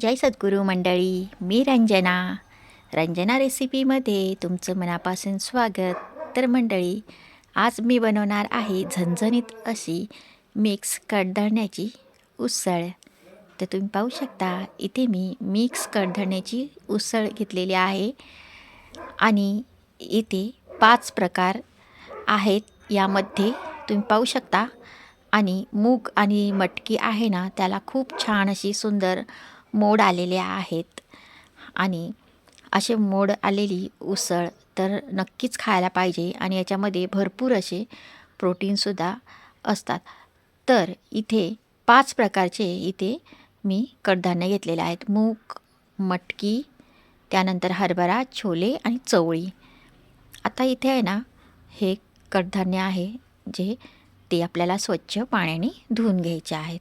जय सद्गुरू मंडळी मी रंजना. रंजना रेसिपीमध्ये तुमचं मनापासून स्वागत. तर मंडळी आज मी बनवणार आहे झणझणीत अशी मिक्स कडधान्याची उसळ. तर तुम्ही पाहू शकता इथे मी मिक्स कडधान्याची उसळ घेतलेली आहे. आणि इथे पाच प्रकार आहेत यामध्ये तुम्ही पाहू शकता. आणि मूग आणि मटकी आहे ना त्याला खूप छान अशी सुंदर मोड आलेले आहेत. आणि असे मोड आलेली उसळ तर नक्कीच खायला पाहिजे आणि याच्यामध्ये भरपूर असे प्रोटीनसुद्धा असतात. तर इथे पाच प्रकारचे इथे मी कडधान्य घेतलेले आहेत. मूग मटकी त्यानंतर हरभरा छोले आणि चवळी. आता इथे आहे ना हे कडधान्य आहे जे ते आपल्याला स्वच्छ पाण्याने धुवून घ्यायचे आहेत.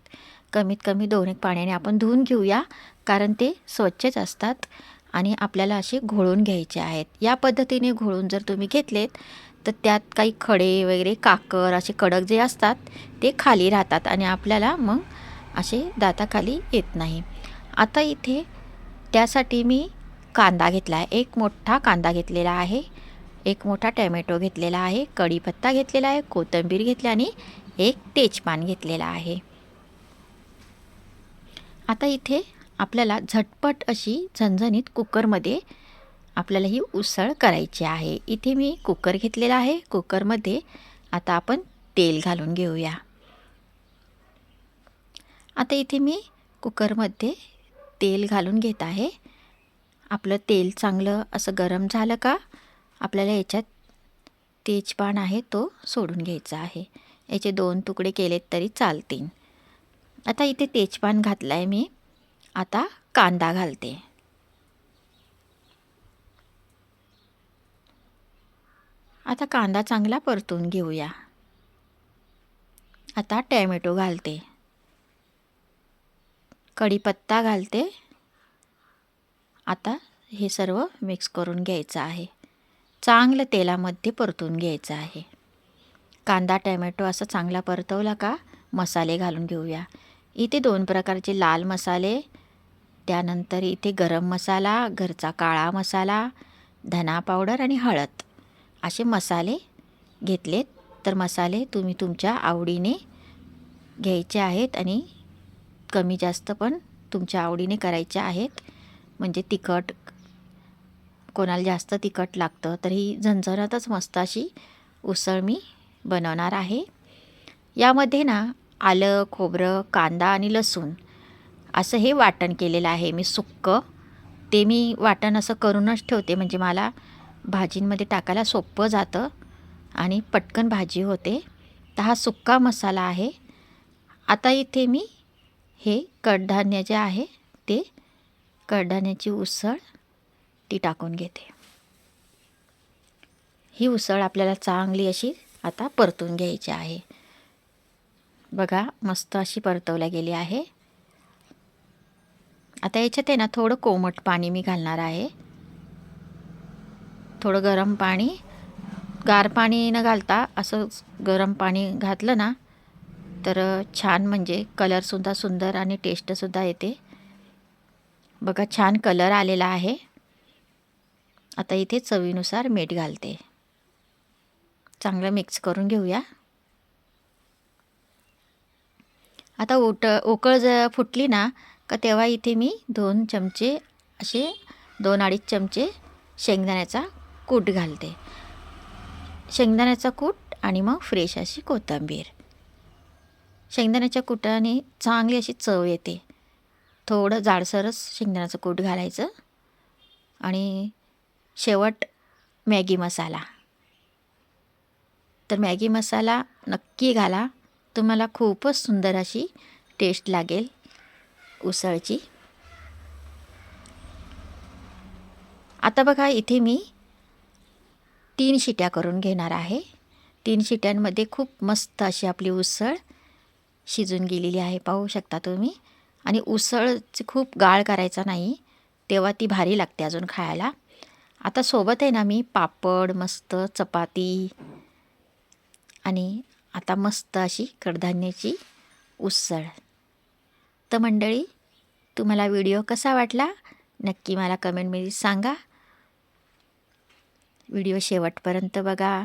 कमीत कमी दोन एक पाण्याने आपण धुवून घेऊया कारण ते स्वच्छच असतात आणि आपल्याला असे घोळून घ्यायचे आहेत. या पद्धतीने घोळून जर तुम्ही घेतलेत तर त्यात काही खडे वगैरे काकर असे कडक जे असतात ते खाली राहतात आणि आपल्याला मग असे दाताखाली येत नाही. आता इथे त्यासाठी मी कांदा घेतला आहे एक मोठा कांदा घेतलेला आहे एक मोठा टॅमॅटो घेतलेला आहे कढीपत्ता घेतलेला आहे कोथिंबीर घेतली आणि एक तेजपान घेतलेला आहे. आता इथे आपल्याला झटपट अशी झणझणीत कुकरमध्ये आपल्याला ही उसळ करायची आहे. इथे मी कुकर घेतलेला आहे. कुकरमध्ये आता आपण तेल घालून घेऊया. आता इथे मी कुकरमध्ये तेल घालून घेत आहे. आपलं तेल चांगलं असं गरम झालं का आपल्याला याच्यात तेजपान आहे तो सोडून घ्यायचा आहे. याचे दोन तुकडे केलेत तरी चालतील. आता इथे तेजपान घातलं आहे मी. आता कांदा घालते. आता कांदा चांगला परतून घेऊया. आता टॅमॅटो घालते. कढीपत्ता घालते. आता हे सर्व मिक्स करून घ्यायचं आहे. चांगलं तेलामध्ये परतून घ्यायचं आहे. कांदा टॅमॅटो असं चांगला परतवला का मसाले घालून घेऊया. इथे दोन प्रकारचे लाल मसाले त्यानंतर इथे गरम मसाला घरचा काळा मसाला धना पावडर आणि हळद. असे मसाले घेतलेत. तर मसाले तुम्ही तुमच्या आवडीने घ्यायचे आहेत आणि कमी जास्त पण तुमच्या आवडीने करायचे आहेत. म्हणजे तिखट कोणाला जास्त तिखट लागतं तर ही झणझणतच मस्त अशी उसळ मी बनवणार आहे. यामध्ये ना आलं खोबरं कांदा आणि लसूण. असं हे वाटण केलेलं आहे मी सुक्कं. ते मी वाटण असं करूनच ठेवते म्हणजे मला भाजींमध्ये टाकायला सोपं जातं आणि पटकन भाजी होते. तर हा सुक्का मसाला आहे. आता इथे मी हे कडधान्य जे आहे ते कडधान्याची उसळ ती टाकून घेते. ही उसळ आपल्याला चांगली अशी आता परतून घ्यायची आहे. बघा मस्त अशी परतवल्या गेली आहे. आता याच्यात आहे ना थोडं कोमट पाणी मी घालणार आहे. थोडं गरम पाणी. गार पाणी न घालता असं गरम पाणी घातलं ना तर छान म्हणजे कलरसुद्धा सुंदर आणि टेस्टसुद्धा येते. बघा छान कलर आलेला आहे. आता इथे चवीनुसार मीठ घालते. चांगलं मिक्स करून घेऊया. आता ओट उकळ ज फुटली ना का तेव्हा इथे मी दोन चमचे असे दोन अडीच चमचे शेंगदाण्याचा कूट घालते. शेंगदाण्याचा कूट आणि मग फ्रेश अशी कोथिंबीर. शेंगदाण्याच्या कुटाने चांगली अशी चव येते. थोडं जाडसरच शेंगदाण्याचं कूट घालायचं. आणि शेवट मॅगी मसाला. तर मॅगी मसाला नक्की घाला. तुम्हाला खूपच सुंदर अशी टेस्ट लागेल उसळची. आता बघा इथे मी तीन शिट्या करून घेणार आहे. तीन शिट्यांमध्ये खूप मस्त अशी आपली उसळ शिजून गेलेली आहे पाहू शकता तुम्ही. आणि उसळची खूप गाळ करायचा नाही तेव्हा ती भारी लागते अजून खायला. आता सोबत आहे ना मी पापड मस्त चपाती आणि आता मस्त अशी कडधान्याची उसळ. तर मंडळी तुम्हाला व्हिडिओ कसा वाटला? नक्की मला कमेंटमध्ये सांगा. व्हिडिओ शेवटपर्यंत बघा.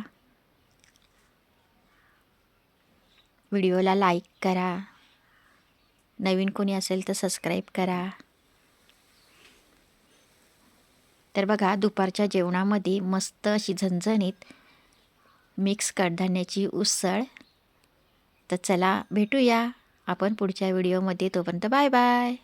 व्हिडिओला लाईक करा. नवीन कोणी असेल तर सबस्क्राईब करा. तर बघा दुपारच्या जेवणामध्ये मस्त अशी झणझणीत मिक्स कडधान्याची उसळ तर चला भेटूया आपण पुढच्या व्हिडिओमध्ये. तोपर्यंत बाय बाय.